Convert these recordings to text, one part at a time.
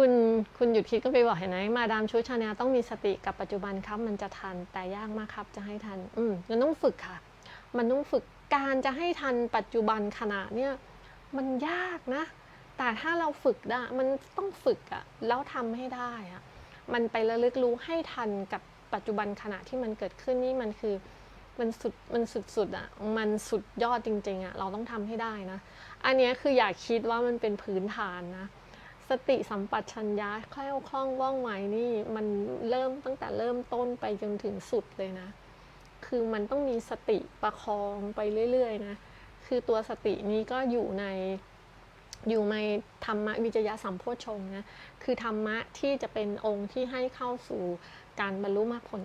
คุณคุณหยุดคิดก็ไปบอกเห็นไหมมาดามชุดชาแนลต้องมีสติกับปัจจุบันครับ มันจะทันแต่ยากมากครับ จะให้ทัน อืมมันต้องฝึกค่ะ มันต้องฝึกการจะให้ทันปัจจุบันขณะเนี่ยมันยากนะ แต่ถ้าเราฝึกได้มันต้องฝึกอะแล้วทำให้ได้อะมันไประลึกรู้ให้ทันกับปัจจุบันขณะที่มันเกิดขึ้นนี่มันคือมันสุดมันสุดๆอะมันสุดยอดจริง ๆอะเราต้องทำให้ได้นะ อันเนี้ยคืออย่าคิดว่ามันเป็นพื้นฐานนะ สติสัมปชัญญะแคล่วคล่องว่องไวนี่มันเริ่มตั้งแต่เริ่มต้นไปจนถึงสุดเลยนะ คือมันต้องมีสติประคองไปเรื่อยๆนะ คือตัวสตินี้ก็อยู่ใน อยู่ในธรรมวิจยะสัมโพชงนะคือธรรมะที่จะเป็นองค์ที่ให้เข้าสู่การบรรลุมรรคผล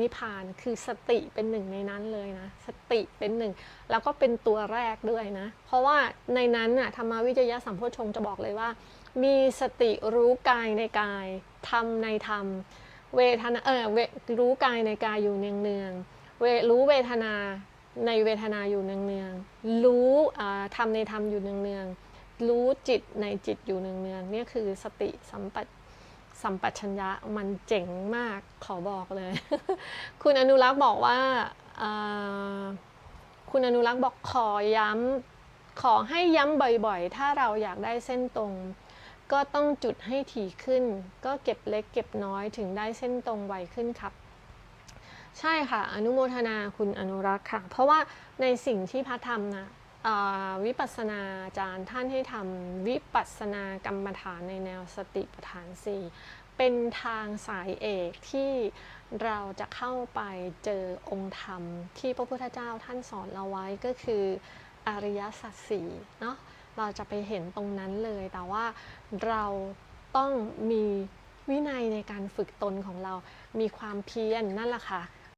นิพพาน คือสติเป็นหนึ่งในนั้นเลยนะ สติเป็นหนึ่ง แล้วก็เป็นตัวแรกด้วยนะ เพราะว่าในนั้นน่ะธรรมวิจยะสัมโพชงจะบอกเลยว่า มีสติรู้กายในกายธรรมในธรรม เวทนาเออเวรู้กายในกายอยู่เนืองเนืองเวรู้เวทนาในเวทนาอยู่เนืองเนืองรู้ธรรมในธรรมอยู่เนืองเนือง รู้จิตในจิตอยู่เนืองเนืองๆเนี่ยคือสติสัมปสัมปชัญญะมันเจ๋งมากขอบอกเลย คุณอนุรักษ์บอกว่าคุณอนุรักษ์บอกขอย้ำขอให้ย้ำบ่อยๆ ถ้าเราอยากได้เส้นตรง ก็ต้องจุดให้ถี่ขึ้น ก็เก็บเล็กเก็บน้อยถึงได้เส้นตรงไวขึ้นครับ ใช่ค่ะ อนุโมทนาคุณอนุรักษ์ค่ะ เพราะว่าในสิ่งที่พระทำนะ วิปัสสนาอาจารย์ท่านให้ทำวิปัสสนากรรมฐานในแนวสติปัฏฐานสี่เป็นทางสายเอกที่เราจะเข้าไปเจอองค์ธรรม ที่พระพุทธเจ้าท่านสอนเราไว้ก็คืออริยสัจสี่เนาะเราจะไปเห็นตรงนั้นเลยแต่ว่าเราต้องมีวินัยในการฝึกตนของเรา มีความเพียรนนั่นแหละค่ะ